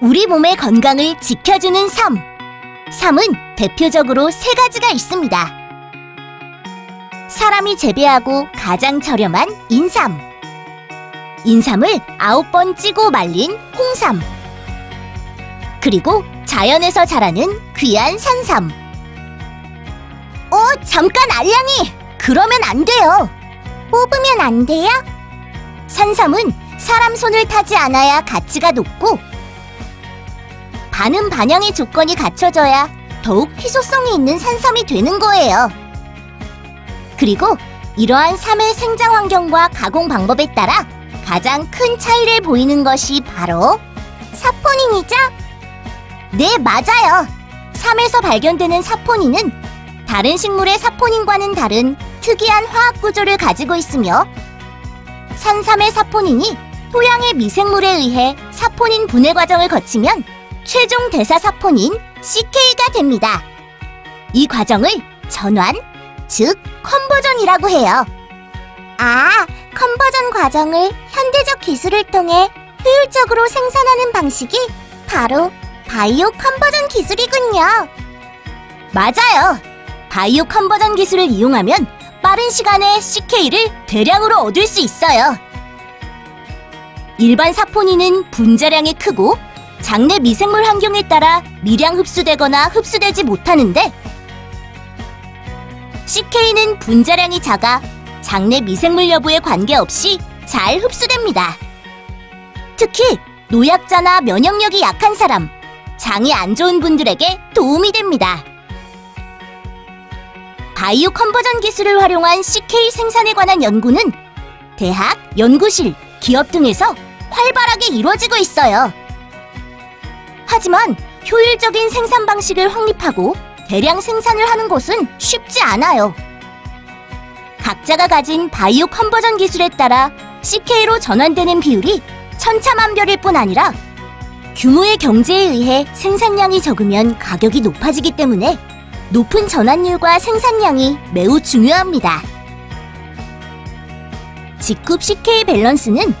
우리 몸의 건강을 지켜주는 섬. 섬은 대표적으로 세 가지가 있습니다. 사람이 재배하고 가장 저렴한 인삼. 인삼을 아홉 번 찌고 말린 홍삼. 그리고 자연에서 자라는 귀한 산삼. 어, 잠깐 알량이! 그러면 안 돼요. 뽑으면 안 돼요? 산삼은 사람 손을 타지 않아야 가치가 높고 반음 반영의 조건이 갖춰져야 더욱 희소성이 있는 산삼이 되는 거예요. 그리고 이러한 삶의 생장 환경과 가공 방법에 따라 가장 큰 차이를 보이는 것이 바로 사포닌이죠? 네, 맞아요. 삶에서 발견되는 사포닌은 다른 식물의 사포닌과는 다른 특이한 화학 구조를 가지고 있으며 산삼의 사포닌이 토양의 미생물에 의해 사포닌 분해 과정을 거치면 최종 대사 사포닌 CK가 됩니다. 이 과정을 전환, 즉 컨버전이라고 해요. 아, 컨버전 과정을 현대적 기술을 통해 효율적으로 생산하는 방식이 바로 바이오 컨버전 기술이군요. 맞아요. 바이오 컨버전 기술을 이용하면 빠른 시간에 CK를 대량으로 얻을 수 있어요. 일반 사포닌은 분자량이 크고 장내 미생물 환경에 따라 미량 흡수되거나 흡수되지 못하는데 CK는 분자량이 작아 장내 미생물 여부에 관계없이 잘 흡수됩니다. 특히 노약자나 면역력이 약한 사람, 장이 안 좋은 분들에게 도움이 됩니다. 바이오 컨버전 기술을 활용한 CK 생산에 관한 연구는 대학, 연구실, 기업 등에서 활발하게 이루어지고 있어요. 하지만 효율적인 생산 방식을 확립하고 대량 생산을 하는 것은 쉽지 않아요. 각자가 가진 바이오 컨버전 기술에 따라 CK로 전환되는 비율이 천차만별일 뿐 아니라 규모의 경제에 의해 생산량이 적으면 가격이 높아지기 때문에 높은 전환율과 생산량이 매우 중요합니다. 직급 CK 밸런스는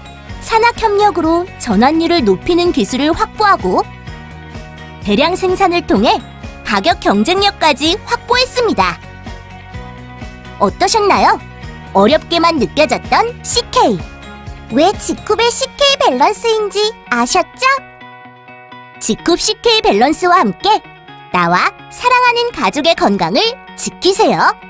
산학 협력으로 전환율을 높이는 기술을 확보하고 대량 생산을 통해 가격 경쟁력까지 확보했습니다. 어떠셨나요? 어렵게만 느껴졌던 CK. 왜 직급의 CK 밸런스인지 아셨죠? 직급 CK 밸런스와 함께 나와 사랑하는 가족의 건강을 지키세요.